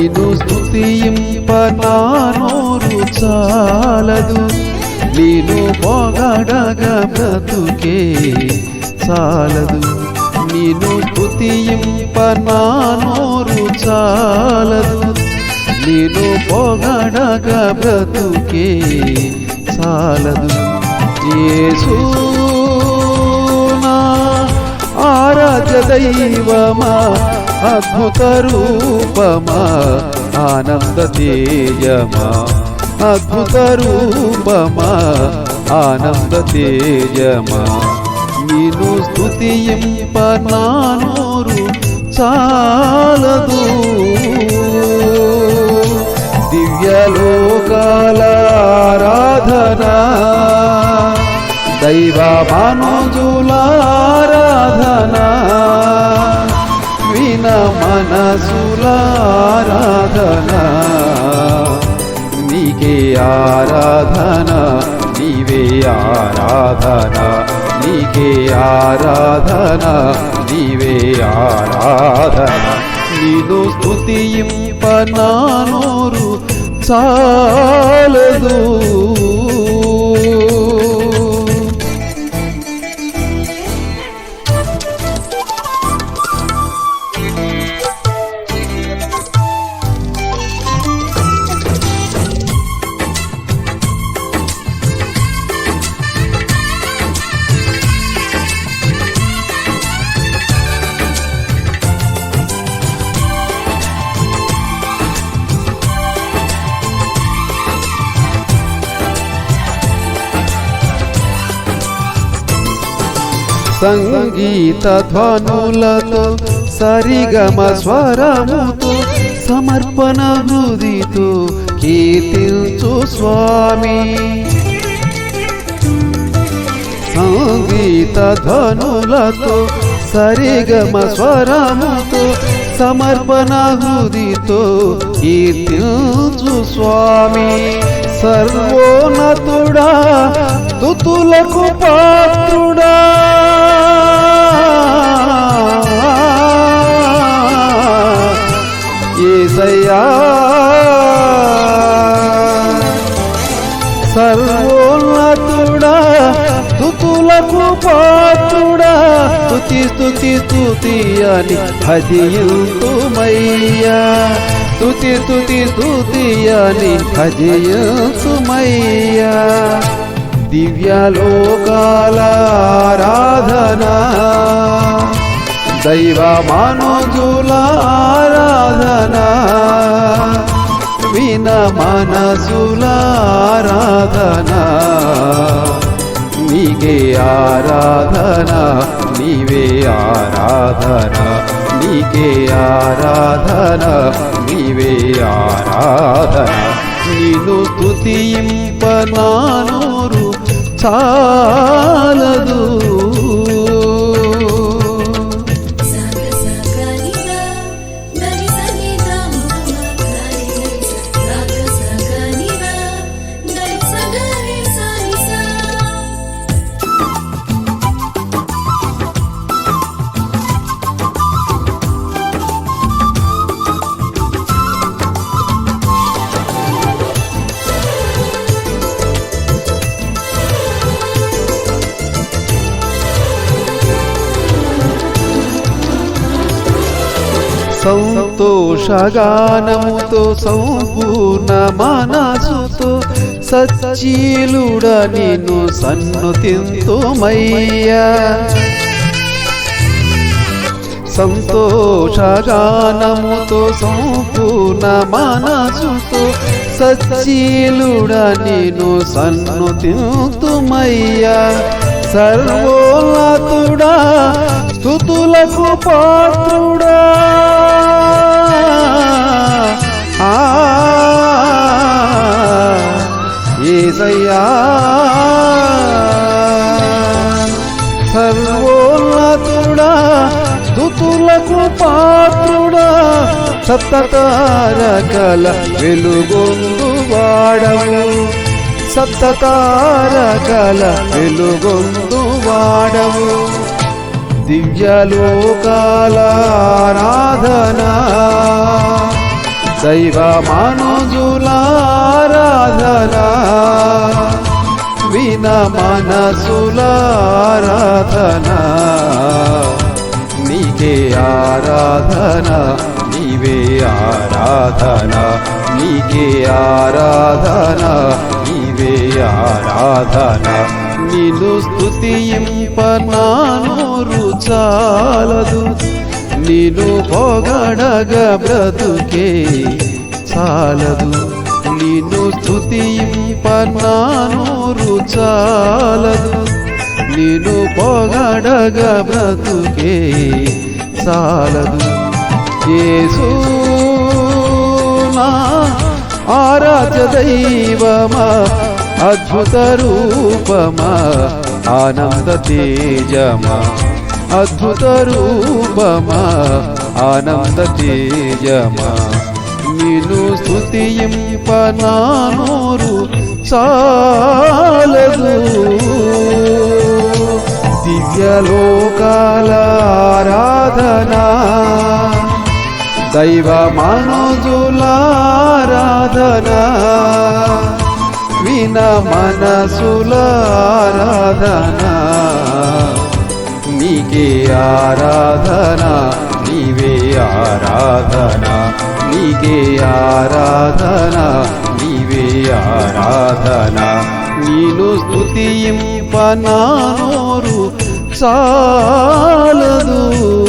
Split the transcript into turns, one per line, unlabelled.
నిన్ను స్థుతింప నానోరు చాలదు. నేను పోగడగా బ్రతుకే చాలదు. నేను స్థుతింప నానోరు చాలదు. నేను పోగడగా బ్రతుకే చాలదు. యేసు నా దైవమా అద్భుత రూపమా ఆనంద తేజమా అద్భుత రూపమా ఆనంద తేజమా నీను స్థుతి నానూరు చాలదు. దివ్యలోకాల ఆరాధన దైవ మనుజుల ఆరాధనా నిలిచిన మనసులారాధన నీకే ఆరాధన నీవే ఆరాధన. నీకే ఆరాధన నీవే ఆరాధన. నిను స్థుతింప నానోరు చాలదు. సంగీత ధ్వనులతో సరిగమ స్వరముతో సమర్పణ హృదితో కీర్తించు స్వామి. సంగీత ధ్వనులతో సరిగమ స్వరముతో సమర్పణ హృదితో కీర్తించు స్వామి. సర్వోన్నతుడా తుతులకు పాత్రుడా. ఏసయ్యా. సర్వోన్నతుడా తుతులకు పాత్రుడా. స్థుతి స్థుతి స్తుతి అని భజయుతుమయ్యా స్థుతి స్థుతి స్థుతి అని భజయుతుమయ్యా దివ్యలోకాల ఆరాధన. దైవ మనుజుల ఆరాధన. విన మనసుల ఆరాధన. నీకే ఆరాధన నీవే ఆరాధన నీకే ఆరాధన నీవే ఆరాధన.
నిన్ను తుతింప నానూరు చాలా
సంతోషగానముతో సంపూర్ణ మనసుతో సచ్చీలుడ నిన్ను సన్నుతింతుమయ్యా సంతోషగానముతో సంపూర్ణ మనసుతో సచ్చీలుడ నేను సన్నుతింతుమయ్యా సర్వోన్నతుడా స్థుతులకు పాత్రుడా. ఏసయ్యా సర్వోన్నతుడా స్థుతులకు పాత్రుడా. సప్తతారకల వెలుగొందు వాడవు సప్తతారకల వెలుగొందు వాడవు దివ్యలోకాల ఆరాధన దైవ మనుజులారాధన విన మనసులారాధన. నీకే ఆరాధన నీవే ఆరాధన. నీకే ఆరాధన నీవే ఆరాధన. నిన్ను స్తుతింప నానూరు చాలదు. నిన్ను పొగడగ బ్రతుకే చాలదు. నిన్ను స్తుతింప నానూరు చాలదు. నిన్ను పొగడగ బ్రతుకే చాలదు. యేసు నా ఆరాధ్య దైవమా అద్భుత రూపమా ఆనంద తేజమా. అద్భుత రూపమా ఆనంద తేజమా. నిను స్తుతింప నానూరు చాలదు దివ్యలోకాల ఆరాధనా దైవ మనోజులారాధనా విన మనసులారాధన నీకే ఆరాధన నీవే ఆరాధన. నీకే ఆరాధన నీవే ఆరాధన. నీను స్తుతింప నానోరు చాలదు.